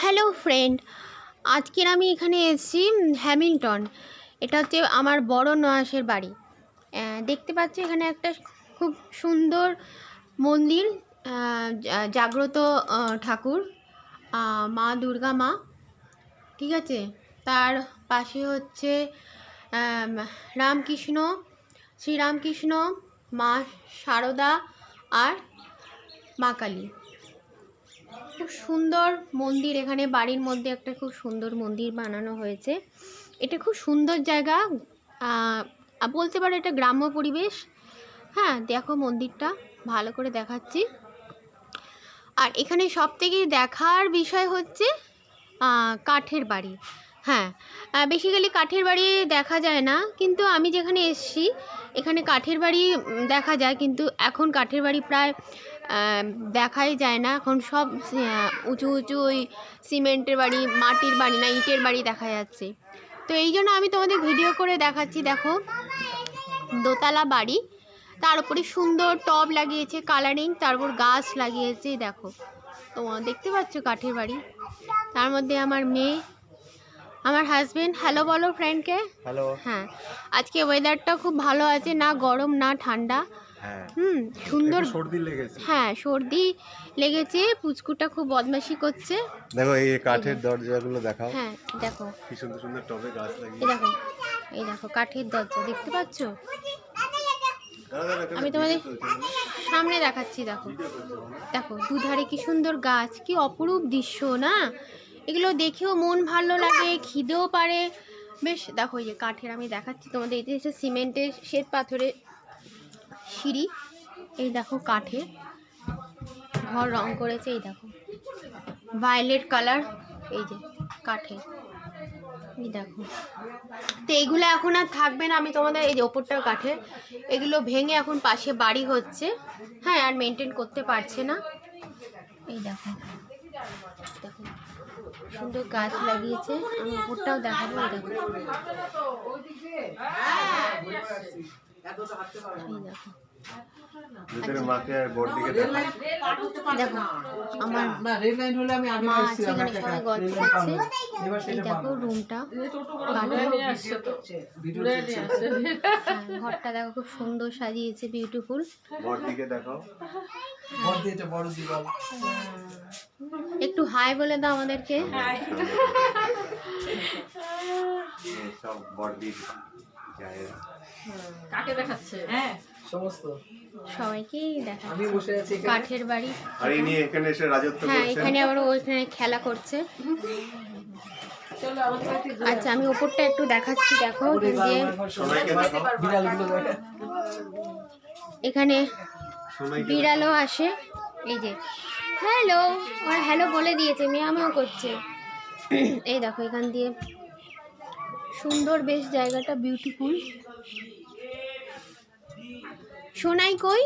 Hello friend আজকের আমি এখানে এসেছি হ্যামিল্টন এটা হচ্ছে আমার বড় নয়াসের বাড়ি। দেখতে পাচ্ছি এখানে একটা খুব সুন্দর মন্দির জাগ্রত ঠাকুর মা দুর্গা মা, ঠিক আছে? তার পাশে হচ্ছে রামকৃষ্ণ, শ্রীরামকৃষ্ণ, মা শারদা আর মা কালী। খুব সুন্দর মন্দির এখানে, বাড়ির মধ্যে একটা খুব সুন্দর মন্দির বানানো হয়েছে। এটা খুব সুন্দর জায়গা। বলতে পারো এটা গ্রাম্য পরিবেশ। হ্যাঁ দেখো মন্দিরটা, ভালো করে দেখাচ্ছি। আর এখানে সব থেকে দেখার বিষয় হচ্ছে কাঠের বাড়ি। হ্যাঁ বেসিক্যালি কাঠের বাড়ি দেখা যায় না, কিন্তু আমি যেখানে এসেছি, এখানে কাঠের বাড়ি দেখা যায়, কিন্তু এখন কাঠের বাড়ি প্রায় দেখাই যায় না। এখন সব উঁচু উঁচু ওই সিমেন্টের বাড়ি মাটির বাড়ি না ইটের বাড়ি দেখা যাচ্ছে। তো এই জন্য আমি তোমাদের ভিডিও করে দেখাচ্ছি দেখো। দোতলা বাড়ি। তার উপরে সুন্দর টব লাগিয়েছে কালারিং তারপর গাছ লাগিয়েছে দেখো। তোমার দেখতে পাচ্ছ কাঠের বাড়ি? তার মধ্যে আমার মেয়ে আমার হাজবেন্ড হ্যালো বলো ফ্রেন্ডকে হ্যালো হ্যাঁ। আজকে ওয়েদারটা খুব ভালো আছে না গরম না ঠান্ডা। হুম সুন্দর সর্দি লেগেছে। হ্যাঁ সর্দি লেগেছে পুচকুটা খুব বদমাশি করছে। দেখো এই কাঠের দরজাগুলো দেখাও। হ্যাঁ দেখো। কি সুন্দর সুন্দর টবে গাছ এই দেখো এই দেখো কাঠের দরজা দেখতে পাচ্ছ? আমি তোমাদের? সামনে দেখাচ্ছি দেখো। দেখো দুধারে কি সুন্দর গাছ কি অপরূপ দৃশ্য না? এগুলো দেখেও মন ভালো লাগে খিদেও পারে। বেশ দেখো এই যে কাঠের আমি দেখাচ্ছি তোমাদের এতে হচ্ছে সিমেন্টের শ্বেত পাথরের সিঁড়ি, এই দেখো কাঠের। ঘর রং করেছে, এই দেখো। ভায়োলেট কালার এই যে কাঠের। এই দেখো। তো এইগুলো এখন আর থাকবে না, আমি তোমাদের এই যে ওপরটা কাঠের। এগুলো ভেঙে এখন পাশে বাড়ি হচ্ছে। হ্যাঁ আর মেনটেন করতে পারছে না। এই দেখো। দেখো, সুন্দর গাছ লাগিয়েছে। আমি ওপরটাও দেখাবো, এই দেখো। হ্যাঁ, ঘরটা দেখো খুব সুন্দর সাজিয়েছে বিউটিফুল দিবাল। একটু হাই বলে দাও আমাদেরকে। সব বোর্ড দিয়ে যায় কাকে দেখাচ্ছে? হ্যাঁ। সমস্ত। সবাইকেই দেখা আমি বসে আছি এখানে। কাঠের বাড়ি। আর ইনি এখানে এসে রাজত্ব হ্যাঁ এখানে আবার ও এখানে খেলা করছে। আচ্ছা আমি ওপরটা একটু দেখাচ্ছি দেখো যে আমার ঘর সবাইকে দেখাও বিড়ালগুলো দেখে। এখানে বিড়ালও আসে। এই যে হ্যালো আর হ্যালো বলে দিয়েছে মিয়ামিও করছে। এই দেখো এখান দিয়ে সুন্দর বেশ জায়গাটা বিউটিফুল সোনাই কই?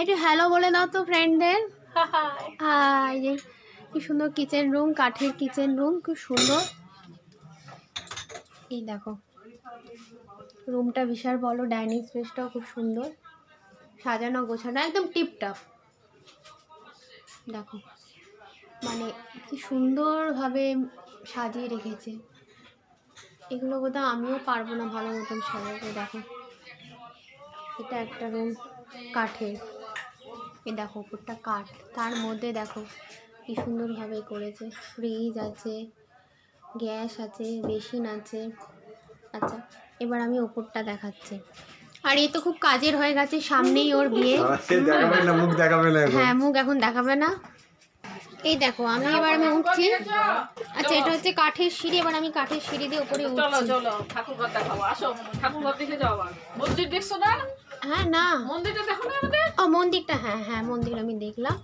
একটু হ্যালো বলে দাও তো ফ্রেন্ডদের কি সুন্দর কিচেন রুম কাঠের কিচেন রুম খুব সুন্দর। এই দেখো রুমটা বিশাল বলো ডাইনিং স্পেসটাও খুব সুন্দর। সাজানো গোছানো একদম টিপটপ দেখো মানে কি সুন্দরভাবে সাজিয়ে রেখেছে। এগুলো বোধহয় আমিও পারব না ভালো মতন সাজাতে দেখো। এটা একটা রুম কাঠের। এ দেখো ওপরটা কাঠ। তার মধ্যে দেখো কি সুন্দরভাবে করেছে। ফ্রিজ আছে গ্যাস আছে বেসিন আছে। আচ্ছা এবার আমি ওপরটা দেখাচ্ছি। আর এ তো খুব কাজের হয়ে গেছে সামনেই ওর বিয়ে। হ্যাঁ মুখ এখন দেখাবে না। এই দেখো আমি এবার আমি উঠছি। আচ্ছা এটা হচ্ছে কাঠের সিঁড়ি এবার আমি কাঠের সিঁড়ি দিয়ে উপরে উঠছি। চলো ঠাকুর ঘর দেখাবো। আসো ঠাকুর ঘর দেখে যাও আবার। মন্দির দেখছ না? হ্যাঁ না। মন্দিরটা দেখো না আমাদের? ও মন্দিরটা হ্যাঁ হ্যাঁ মন্দির আমি দেখলাম।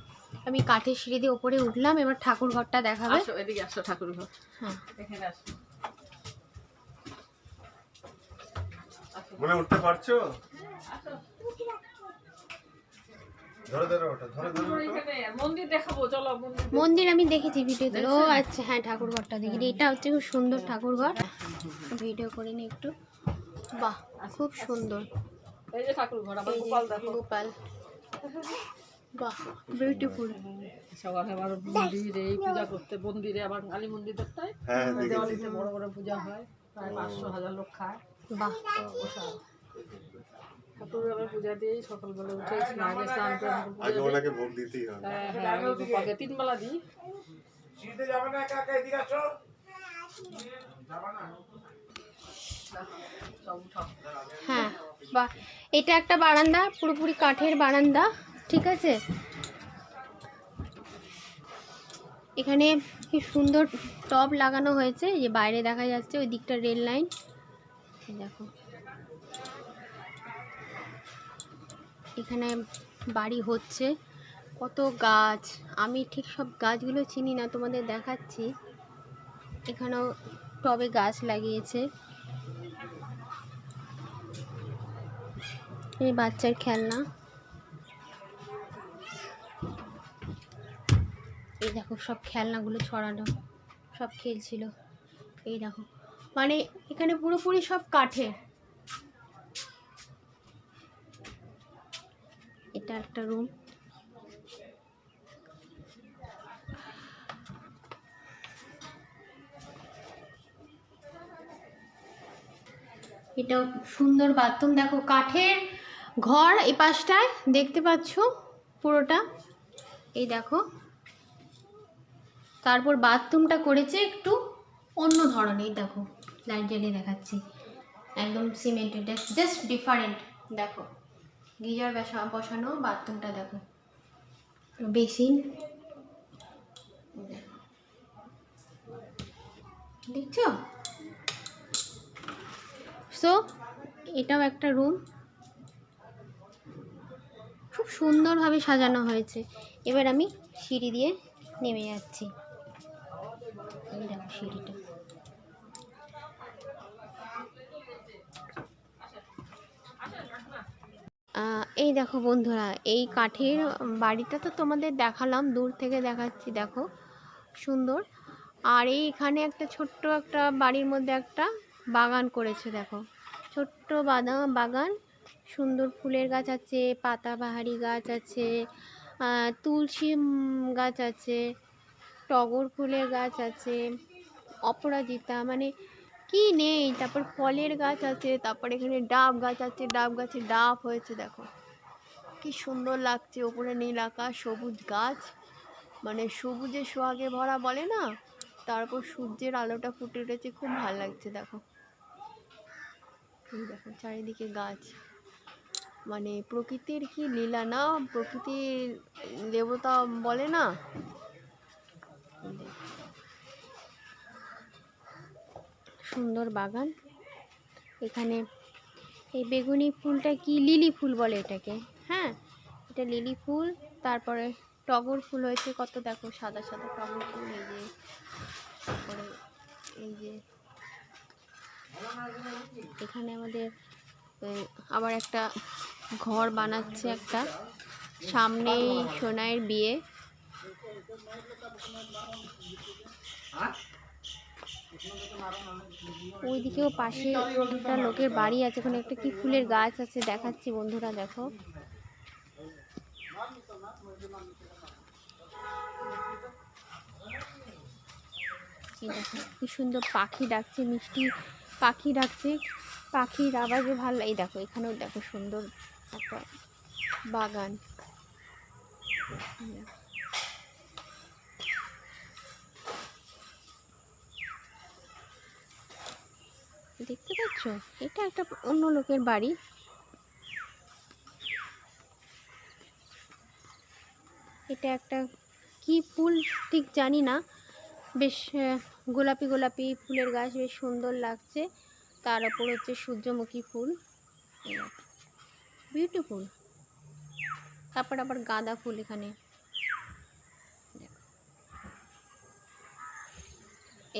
আমি কাঠের সিঁড়ি দিয়ে উপরে উঠলাম এবার ঠাকুর ঘরটা দেখাবে। আসো এদিকে আসো ঠাকুর ঘর। হ্যাঁ। এখানে আসো। মনে উঠতে পারছ? ধরো মন্দির দেখাবো চলো মন্দির মন্দির আমি দেখেছি ভিডিওতে ও আচ্ছা হ্যাঁ ঠাকুর ঘরটা দেখি এটা হচ্ছে খুব সুন্দর ঠাকুর ঘর ভিডিও করে নি একটু। বাহ খুব সুন্দর। এই যে ঠাকুর ঘর আবার গোপাল দেখো। গোপাল। বাহ বিউটিফুল সকালে আবার মন্দিরে এই পূজা করতে মন্দিরে আবার কালী মন্দির দেখতে হ্যাঁ দেওয়ালিতে বড় বড় পূজা হয় প্রায় পাঁচশো হাজার লোক খায়। বাহ। ঠাকুর আবার পূজা দিয়ে সকালবেলা উঠে স্নান স্নান করে আগে ওনাকে ভোগ দিতেই হবে। হ্যাঁ হ্যাঁ আমি গোপালকে তিন বেলা দিই। সব উঠাও হ্যাঁ বাহ এটা একটা বারান্দা পুরোপুরি কাঠের বারান্দা ঠিক আছে? এখানে কি সুন্দর টব লাগানো হয়েছে যে বাইরে দেখা যাচ্ছে ওই দিকটা রেল লাইন। দেখো। এখানে বাড়ি হচ্ছে। কত গাছ। আমি ঠিক সব গাছগুলো চিনি না, তোমাদের দেখাচ্ছি। এখানেও টবে গাছ লাগিয়েছে। এই বাচ্চার খেলনা। এই দেখো সব খেলনাগুলো ছড়ানো, সব খেলছিল। এই দেখো। মানে এখানে পুরোপুরি সব কাঠের। এটা একটা রুম এটা সুন্দর বাথরুম দেখো কাঠের ঘর এই পাশটায়, দেখতে পাচ্ছ পুরোটা? এই দেখো। তারপর বাথরুমটা করেছে একটু অন্য ধরনের দেখো লাইট জ্বালিয়ে দেখাচ্ছি। একদম সিমেন্টেড জাস্ট ডিফারেন্ট দেখো। গিজার বসা বসানো, বাথরুমটা দেখো। বেসিন। দেখো। দেখছ? সো এটাও একটা রুম খুব সুন্দরভাবে সাজানো হয়েছে। এবার আমি সিঁড়ি দিয়ে নেমে যাচ্ছি। সিঁড়িটা। এই দেখো বন্ধুরা, এই কাঠের বাড়িটা তো তোমাদের দেখালাম, দূর থেকে দেখাচ্ছি, দেখো, সুন্দর। আর এইখানে একটা ছোট্ট একটা বাড়ির মধ্যে একটা বাগান করেছে, দেখো। ছোট্ট বাদা, বাগান, সুন্দর ফুলের গাছ আছে পাতাবাহারি গাছ আছে তুলসী গাছ আছে, টগর ফুলের গাছ আছে, অপরাজিতা মানে কি নেই, তারপর ফলের গাছ আছে, তারপর এখানে ডাব গাছ আছে, ডাব গাছে ডাব হয়েছে, দেখো। কি সুন্দর লাগছে ওপরে নীল আকাশ, সবুজ গাছ। মানে সবুজে সোহাগে ভরা বলে না? তারপর সূর্যের আলোটা ফুটে উঠেছে, খুব ভালো লাগছে, দেখো। এই দেখো, চারিদিকে গাছ। মানে প্রকৃতির কি লীলা না? প্রকৃতির দেবতা বলে না? সুন্দর বাগান। এখানে এই বেগুনি ফুলটা কি লিলি ফুল বলে এটাকে? হ্যাঁ? এটা লিলি ফুল, তারপরে টগর ফুল হয়েছে, কত দেখো, সাদা সাদা টগর ফুল, এই যে, তারপরে এই যে, এখানে আমাদের আবার একটা ঘর বানাচ্ছে একটা সামনেই সোনাইয়ের বিয়ে। ওইদিকেও পাশে একটা লোকের বাড়ি আছে, ওখানে একটা কি ফুলের গাছ আছে, দেখাচ্ছি বন্ধুরা, দেখো। কি সুন্দর পাখি ডাকছে, মিষ্টি পাখি ডাকছে, পাখির আওয়াজে ভালো এই দেখো, এখানেও দেখো সুন্দর একটা বাগান। দেখতে পাচ্ছ? এটা একটা অন্য লোকের বাড়ি। এটা একটা কি ফুল ঠিক জানি না। বেশ গোলাপি গোলাপি ফুলের গাছ বেশ সুন্দর লাগছে। তার ওপর হচ্ছে সূর্যমুখী ফুল। বিউটিফুল তারপর আবার গাঁদা ফুল এখানে।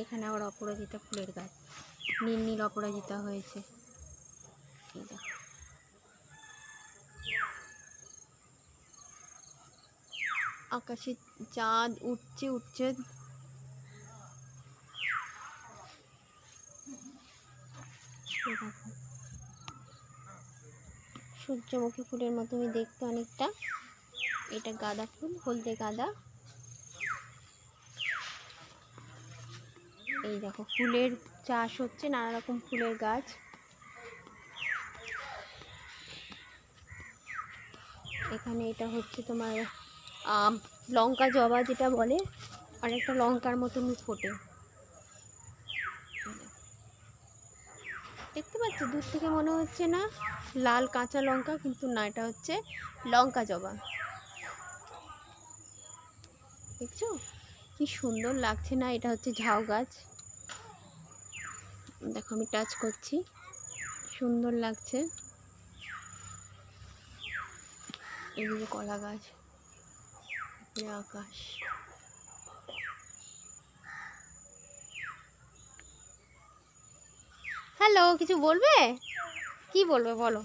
এখানে আবার অপরাজিতা ফুলের গাছ। নীল নীল অপরাজিতা হয়েছে। দেখো। আকাশে চাঁদ উঠছে উঠছে। সূর্যমুখী ফুলের মতো আমি দেখতে অনেকটা। এটা গাঁদা ফুল, হলদে গাঁদা। এই দেখো, ফুলের চাষ হচ্ছে, নানা রকম ফুলের গাছ। এখানে এটা হচ্ছে তোমার লঙ্কা জবা যেটা বলে, অনেকটা লঙ্কার মতন ফোটে। দেখতে পাচ্ছ? দূর থেকে মনে হচ্ছে না লাল কাঁচা লঙ্কা, কিন্তু না, এটা হচ্ছে লঙ্কা জবা। দেখছ? কি সুন্দর লাগছে না, এটা হচ্ছে ঝাউ গাছ। দেখো, আমি টাচ করছি। সুন্দর লাগছে। এদিকে কলা গাছ। আকাশ হ্যালো কিছু বলবে? কি বলবে বলো?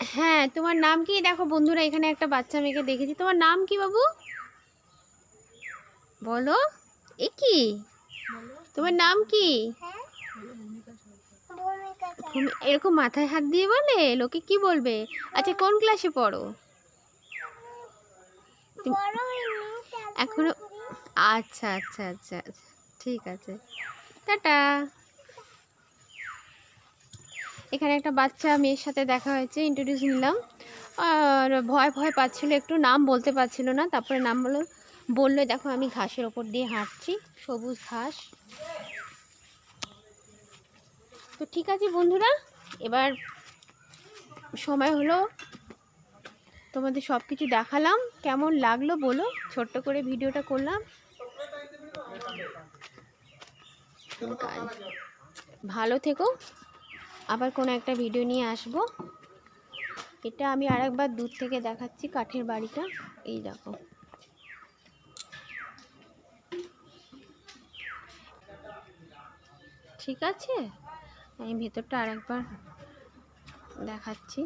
হ্যাঁ তোমার নাম কি? দেখো বন্ধুরা এখানে একটা বাচ্চা মেয়েকে দেখেছি। তোমার নাম কি বাবু? বলো। এ কি? তোমার নাম কি? এরকম মাথায় হাত দিয়ে বলে? লোকে কি বলবে? আচ্ছা কোন ক্লাসে পড়ো? এখনও আচ্ছা আচ্ছা আচ্ছা আচ্ছা। ঠিক আছে। টাটা। এখানে একটা বাচ্চা মেয়ের সাথে দেখা হয়েছে ইন্ট্রোডিউস নিলাম। আর ভয় ভয় পাচ্ছিল একটু নাম বলতে পারছিল না তারপরে নাম বলল বলল দেখো আমি ঘাসের ওপর দিয়ে হাঁটছি সবুজ ঘাস। তো ঠিক আছে বন্ধুরা এবার সময় হলো তোমাদের সব কিছু দেখালাম। কেমন লাগল বলো। ছোট্ট করে ভিডিওটা করলাম। ভালো থেকো। আবার কোনো একটা ভিডিও নিয়ে আসব। এটা আমি আরেকবার দূর থেকে দেখাচ্ছি কাঠের বাড়িটা। এই দেখো। ঠিক আছে? আমি ভেতরটা আরেকবার দেখাচ্ছি।